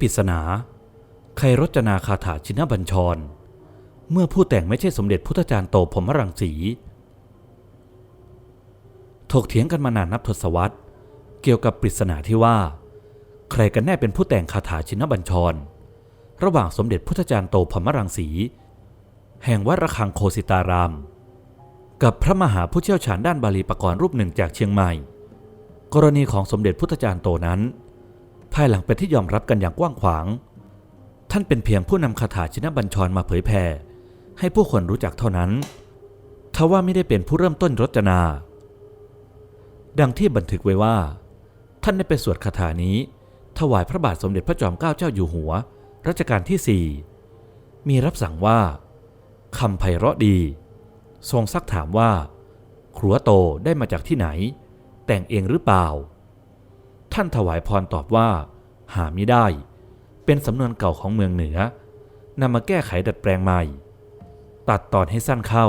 ปริศนา ใครรจนาคาถาชินบัญชร เมื่อผู้แต่งไม่ใช่สมเด็จพุทธจารย์โตพรมรังสี ถกเถียงกันมานานนับทศวรรษ เกี่ยวกับปริศนาที่ว่า ใครกันแน่เป็นผู้แต่งคาถาชินบัญชร ระหว่างสมเด็จพุทธจารย์โตพรมรังสี แห่งวัดระฆังโคสิตาราม กับพระมหาผู้เชี่ยวชาญด้านบาลีปกรณ์รูปหนึ่งจากเชียงใหม่ กรณีของสมเด็จพุทธจารย์โตนั้น ภายหลังเป็นที่ยอมรับกันอย่างกว้างขวาง ท่านเป็นเพียงผู้นำคาถาชินบัญชรมาเผยแผ่ให้ผู้คนรู้จักเท่านั้นทว่าไม่ได้เป็นผู้เริ่มต้นรจนา ดังที่บันทึกไว้ว่า ท่านได้ไปสวดคาถานี้ ถวายพระบาทสมเด็จพระจอมเกล้าเจ้าอยู่หัว รัชกาลที่สี่มีรับสั่งว่าคำไพเราะดี ทรงซักถามว่า ครัวโตได้มาจากที่ไหน แต่งเองหรือเปล่า ท่านถวายพรตอบว่า หาไม่ได้ เป็นสำนวนเก่าของเมืองเหนือนำมาแก้ไขดัดแปลงใหม่ ตัดตอนให้สั้นเข้า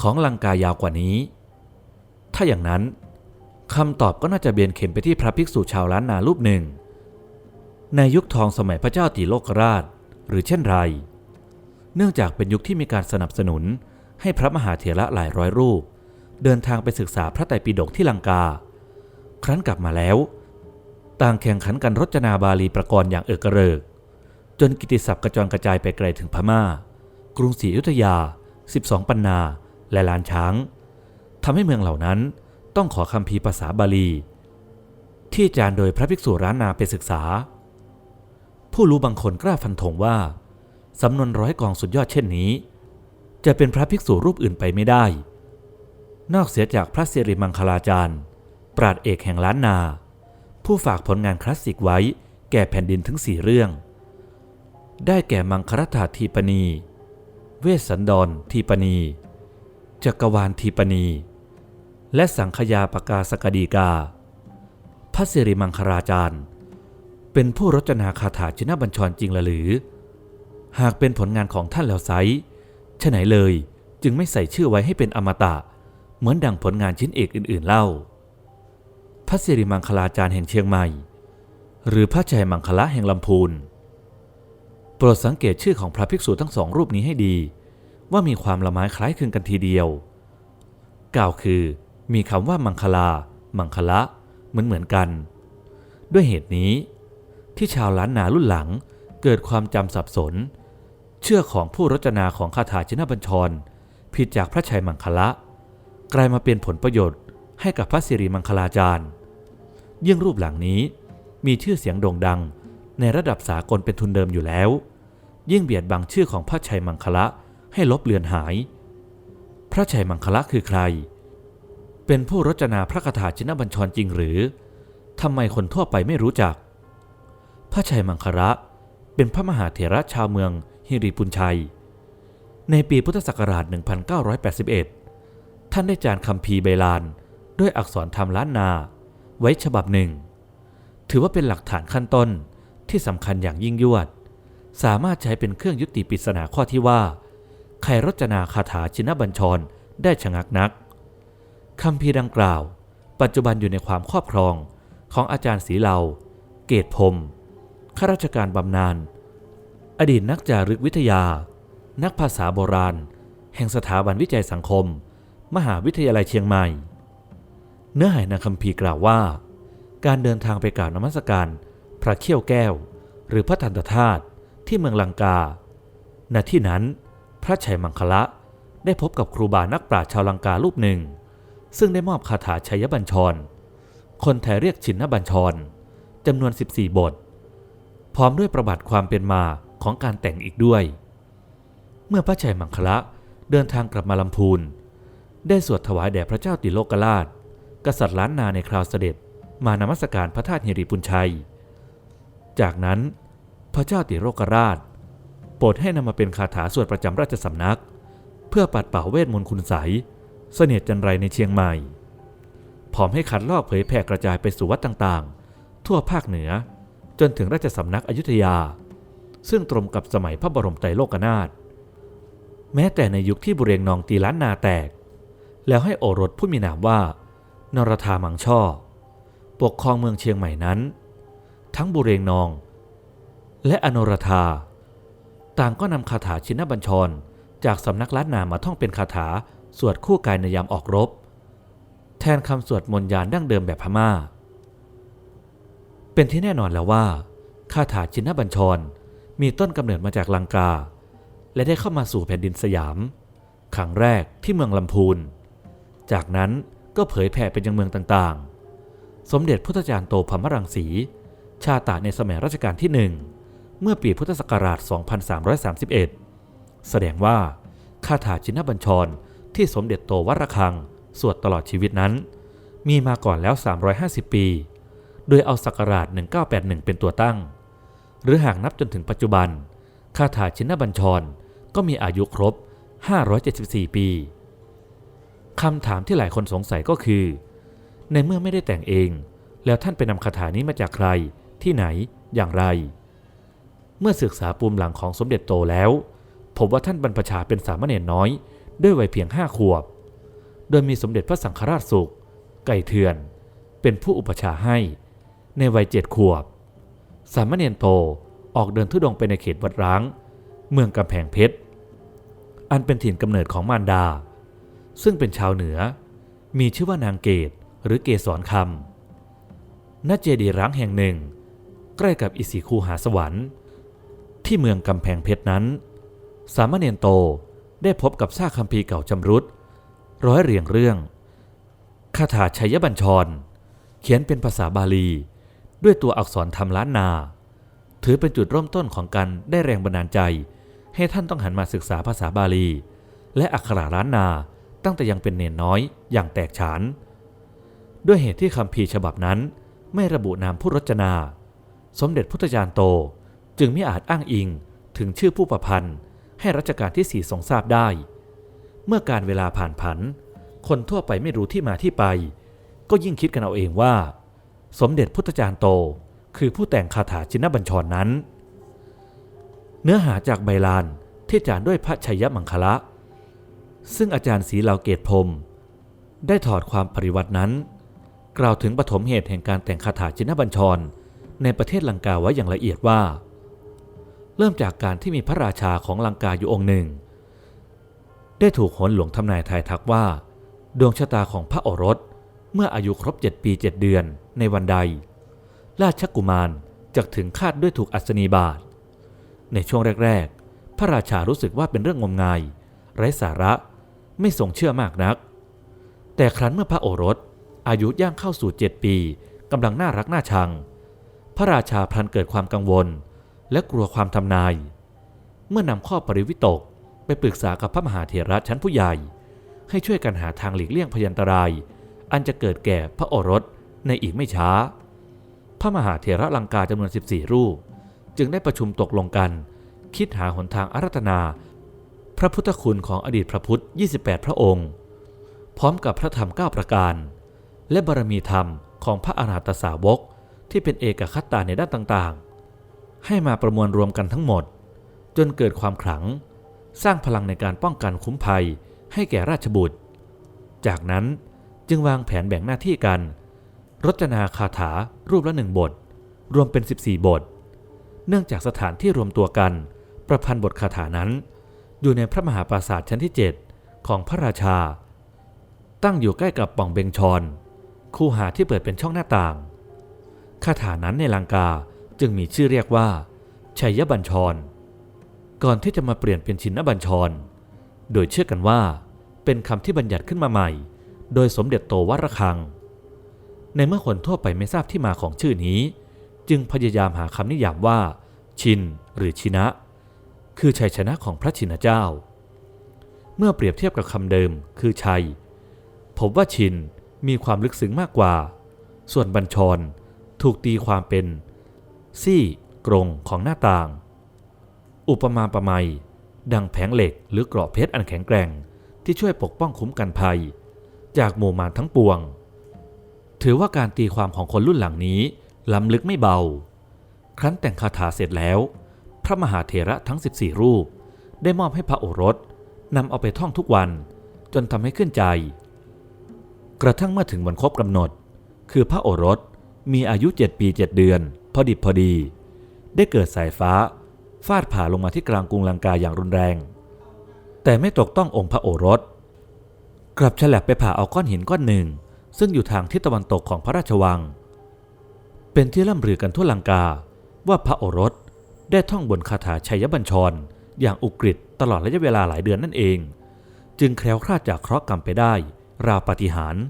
ของลังกายาวกว่านี้ ถ้าอย่างนั้นคำตอบก็น่าจะเบนเข็มไปที่พระภิกษุชาวล้านนารูปหนึ่ง ในยุคทองสมัยพระเจ้าตีโลกราช หรือเช่นไร เนื่องจากเป็นยุคที่มีการสนับสนุนให้พระมหาเถระหลายร้อยรูป เดินทางไปศึกษาพระไตรปิฎกที่ลังกา ครั้นกลับมาแล้ว ต่างแข่งขันกันรจนาบาลีประกรณ์อย่างเอกเริก จนกิติศัพท์กระจรกระจายไปไกลถึงพม่า กรุงศรีอยุธยา 12 ปันนา และลานช้างทำให้เมืองเหล่านั้นต้องขอคำพีภาษาบาลี ที่อาจารย์โดยพระภิกษุร้านนาไปศึกษา ผู้รู้บางคนกล้าฟันธงว่าสำนวนร้อยกองสุดยอดเช่นนี้ จะเป็นพระภิกษุรูปอื่นไปไม่ได้ นอกเสียจากพระสิริมังคลาจารย์ ปราดเอกแห่งล้านนา ผู้ฝากผลงานคลาสสิกไว้แก่แผ่นดินถึงสี่เรื่อง ได้แก่มังครถาทีปณี เวสสันดรทีปณี จักรวาลทีปณี และสังขยาปกาสกดีกา พระสิริมังคลาจารย์ เป็นผู้รจนาคาถาชินบัญชรจริงหรือ หากเป็นผลงานของท่านแล้วไซฉะไหนเลยจึงไม่ใส่ชื่อไว้ให้เป็นอมตะ เหมือนดังผลงานชิ้นเอกอื่นๆเล่า พระสิริมังคลาจารย์แห่งเชียงใหม่ หรือพระชัยมังคละแห่งลำพูน โปรดสังเกตชื่อของพระภิกษุทั้งสองรูปนี้ให้ดี ว่ามีความละไม้คล้ายคลึงกันทีเดียว กล่าวคือ มีคำว่ามังคลา มังคละ เหมือนเหมือนกัน ด้วยเหตุนี้ ที่ชาวล้านนารุ่นหลังเกิดความจำสับสน เชื่อของผู้รจนาของคาถาชินบัญชร ผิดจากพระชัยมังคละ กลายมาเป็นผลประโยชน์ให้กับพระสิริมังคลาจารย์ ยิ่งรูปหลังนี้ มีชื่อเสียงโด่งดัง ในระดับสากลเป็นทุนเดิมอยู่แล้ว ยิ่งเบียดบังชื่อของพระชัยมังคละให้ลบเลือนหาย พระชัยมังคละคือใคร เป็นผู้รจนาพระคาถาชินบัญชรจริงหรือทำไมคนทั่วไปไม่รู้จัก พระชัยมังคละเป็นพระมหาเถระชาวเมืองฮิริปุญชัย ในปีพุทธศักราช 1981 ท่านได้จารคำพีร์ใบลานด้วยอักษรธรรมล้านนา ไว้ฉบับหนึ่ง ถือว่าเป็นหลักฐานขั้นต้นที่สำคัญอย่างยิ่งยวด สามารถใช้เป็นเครื่องยุติปริศนาข้อที่ว่าใครรจนาคาถาชินบัญชรได้ชะงักนักคำพีดังกล่าว ปัจจุบันอยู่ในความครอบครองของอาจารย์ศรีเหลา เกตพรมข้าราชการบำนาญ อดีตนักจารึกวิทยา นักภาษาโบราณ แห่งสถาบันวิจัยสังคม มหาวิทยาลัยเชียงใหม่ เนื้อหาในคัมภีร์กล่าวว่า การเดินทางไปกราบนมัสการ พระเขี้ยวแก้ว หรือพระทันตธาตุที่เมืองลังกา ณ ที่นั้น พระชัยมังคละได้พบกับครูบานักปราชญ์ชาวลังการูปหนึ่ง ซึ่งได้มอบคาถาชัยบัญชร คนไทยเรียกชินบัญชรจำนวน 14 บท พร้อมด้วยประวัติความเป็นมาของการแต่งอีกด้วย เมื่อพระชัยมังคละเดินทางกลับมาลำพูน ได้สวดถวายแด่พระเจ้าติโลกราช กษัตริย์ล้านนาในคราวเสด็จมานมัสการพระธาตุเฮริปุญชัย จากนั้นพระเจ้าติโลกราช โปรดให้นำมาเป็นคาถาสวดประจำราชสำนัก เพื่อปัดเป่าเวทมนต์คุณใสเสนียดจันไรในเชียงใหม่ พร้อมให้ขัดลอกเผยแผ่กระจายไปสู่วัดต่างๆ ทั่วภาคเหนือจนถึงราชสำนักอยุธยา ซึ่งตรงกับสมัยพระบรมไตรโลกนาถแม้แต่ในยุคที่บุเรงนองตีล้านนาแตก แล้วให้โอรสผู้มีนามว่า นรธามังช่อ ปกครองเมืองเชียงใหม่นั้น ทั้งบุเรงนอง และอนรธา ต่างก็นำคาถาชินบัญชร จากสำนักล้านนามาท่องเป็นคาถาสวดคู่กายในยามออกรบ แทนคำสวดมนต์ยานดั้งเดิมแบบพม่า เป็นที่แน่นอนแล้วว่าคาถาชินบัญชรมีต้นกำเนิดมาจากลังกา และได้เข้ามาสู่แผ่นดินสยามครั้งแรกที่เมืองลำพูน จากนั้น ก็เผยแผ่ไปยังเมืองต่างๆ สมเด็จพุทธจารย์โตพมรังสี ชาตาในสมัยรัชกาลที่หนึ่งเมื่อปีพุทธศักราช 2331 แสดงว่าคาถาชินบัญชรที่สมเด็จโตวัดระฆัง สวดตลอดชีวิตนั้น มีมาก่อนแล้ว 350 ปี โดยเอาศักราช 1981 เป็นตัวตั้ง หรือหากนับจนถึงปัจจุบันคาถาชินบัญชรก็มีอายุครบ 574 ปี คำถามที่หลายคนสงสัยก็คือ ในเมื่อไม่ได้แต่งเอง แล้วท่านไปนำคาถานี้มาจากใคร ที่ไหนอย่างไร เมื่อศึกษาปูมหลังของสมเด็จโตแล้วพบว่าท่านบรรพชาเป็นสามเณรน้อย ด้วยวัยเพียงห้าขวบ โดยมีสมเด็จพระสังฆราชสุข ไก่เถื่อน เป็นผู้อุปชาให้ ในวัยเจ็ดขวบ สามเณรโตออกเดินทุดงค์ไปในเขตวัดร้าง เมืองกำแพงเพชร อันเป็นถิ่นกำเนิดของมารดา ซึ่งเป็นชาวเหนือ มีชื่อว่านางเกตหรือเกสรคำณเจดีย์ร้างแห่งหนึ่ง ใกล้กับอิสิคูหาสวรรค์ ที่เมืองกำแพงเพชรนั้น สามเณรโตได้พบกับซากคัมภีร์เก่าจำรุดร้อยเรียงเรื่องคาถาชัยบัญชร เขียนเป็นภาษาบาลี ด้วยตัวอักษรธรรมล้านนา ถือเป็นจุดเริ่มต้นของการได้แรงบันดาลใจ ให้ท่านต้องหันมาศึกษาภาษาบาลี และอักขระล้านนา ตั้งแต่ยังเป็นเนนน้อยอย่างแตกฉาน ด้วยเหตุที่คำพีฉบับนั้นไม่ระบุนามผู้รจนา สมเด็จพุทธจารย์โตจึงไม่อาจอ้างอิงถึงชื่อผู้ประพันธ์ ให้รัชกาลที่สี่ทรงทราบได้ เมื่อการเวลาผ่านผัน คนทั่วไปไม่รู้ที่มาที่ไป ก็ยิ่งคิดกันเอาเองว่า สมเด็จพุทธจารย์โตคือผู้แต่งคาถาชินบัญชรนั้น เนื้อหาจากใบลานที่จารด้วยพระชัยมังคละ ซึ่งอาจารย์ศรีเหลาเกตพรมได้ถอดความปริวัตินั้น กล่าวถึงปฐมเหตุแห่งการแต่งคาถาชินบัญชร ในประเทศลังกาไว้อย่างละเอียดว่า เริ่มจากการที่มีพระราชาของลังกาอยู่องค์หนึ่ง ได้ถูกหนหลวงทำนายทายทักว่า ดวงชะตาของพระโอรสเมื่ออายุครบเจ็ดปีเจ็ดเดือนในวันใด ราชกุมารจะถึงคาดด้วยถูกอัศนีบาทในช่วงแรก ๆ พระราชารู้สึกว่าเป็นเรื่องงมงาย ไร้สาระ ไม่ทรงเชื่อมากนัก แต่ครั้นเมื่อพระโอรส อายุย่างเข้าสู่เจ็ดปีกำลังน่ารักน่าชัง พระราชาพลันเกิดความกังวล และกลัวความทำนาย เมื่อนำข้อปริวิตกไปปรึกษากับพระมหาเถระชั้นผู้ใหญ่ ให้ช่วยกันหาทางหลีกเลี่ยงพยันตราย อันจะเกิดแก่พระโอรสในอีกไม่ช้า พระมหาเถระลังกาจำนวน 14 รูป จึงได้ประชุมตกลงกัน คิดหาหนทางอารัตนา พระพุทธคุณของอดีตพระพุทธ 28 พระองค์ พร้อมกับพระธรรม 9 ประการ และบารมีธรรมของพระอรหัตสาวกที่เป็นเอกคัตตาในด้านต่างๆ ให้มาประมวลรวมกันทั้งหมด จนเกิดความขลัง สร้างพลังในการป้องกันคุ้มภัยให้แก่ราชบุตร จากนั้นจึงวางแผนแบ่งหน้าที่กัน รจนาคาถารูปละหนึ่งบท รวมเป็น 14 บท เนื่องจากสถานที่รวมตัวกัน ประพันธ์บทคาถานั้น อยู่ในพระมหาปราสาทชั้นที่ 7 ของพระราชา ตั้งอยู่ใกล้กับป่องเบงชอน คูหาที่เปิดเป็นช่องหน้าต่าง คาถานั้นในลังกาจึงมีชื่อเรียกว่า ชัยบัญชร ก่อนที่จะมาเปลี่ยนเป็นชินบัญชร โดยเชื่อกันว่าเป็นคำที่บัญญัติขึ้นมาใหม่ โดยสมเด็จโตวัดระฆัง ในเมื่อคนทั่วไปไม่ทราบที่มาของชื่อนี้ จึงพยายามหาคำนิยามว่า ชินหรือชินะ คือชัยชนะของพระชินเจ้า เมื่อเปรียบเทียบกับคำเดิมคือชัยพบว่าชินมีความลึกซึ้งมากกว่า ส่วนบัญชรถูกตีความเป็น ซี่กรงของหน้าต่าง อุปมาประไมดังแผงเหล็กหรือเกราะเพชรอันแข็งแกร่ง ที่ช่วยปกป้องคุ้มกันภัย จากหมู่มารทั้งปวง ถือว่าการตีความของคนรุ่นหลังนี้ล้ำลึกไม่เบา ครั้นแต่งคาถาเสร็จแล้ว ระมหาเถระทั้ง 14 รูป ได้มอบให้พระโอรสนำเอาไปท่องทุกวันจนทำให้ขึ้นใจ กระทั่งเมื่อถึงวันครบกำหนด คือพระโอรสมีอายุ7ปี7เดือน พอดิบพอดี ได้เกิดสายฟ้า ฟาดผ่าลงมาที่กลางกรุงลังกาอย่างรุนแรง แต่ไม่ตกต้ององค์พระโอรส กลับฉลับไปผ่าเอาก้อนหินก้อนหนึ่ง ซึ่งอยู่ทางทิศตะวันตกของพระราชวัง เป็นที่ล่ำลือกันทั่วลังกาว่าพระโอรส ได้ท่องบนคาถาชัยบัญชร อย่างอุกฤษตลอดระยะเวลาหลายเดือนนั่นเอง จึงแคล้วคลาดจากเคราะห์กรรมไปได้ ราวปาฏิหาริย์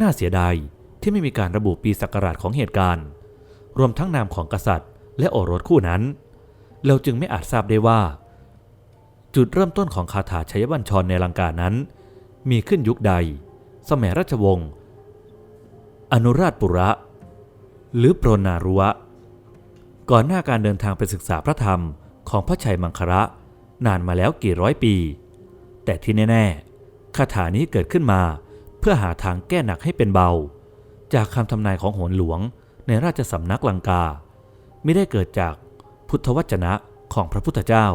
น่าเสียดายที่ไม่มีการระบุปีศักราชของเหตุการณ์ รวมทั้งนามของกษัตริย์ และโอรสคู่นั้น เราจึงไม่อาจทราบได้ว่า จุดเริ่มต้นของคาถาชัยบัญชรในลังกานั้น มีขึ้นยุคใด สมัยราชวงศ์อนุราชปุระ หรือโปรนารุวะ ก่อนหน้าการเดินทางไปศึกษาพระธรรมของพระชัยมังคระนานมาแล้วกี่ร้อยปี แต่ที่แน่ๆคาถานี้เกิดขึ้นมาเพื่อหาทางแก้หนักให้เป็นเบา จากคำทำนายของโหนหลวงในราชสำนักลังกา ไม่ได้เกิดจากพุทธวจนะของพระพุทธเจ้า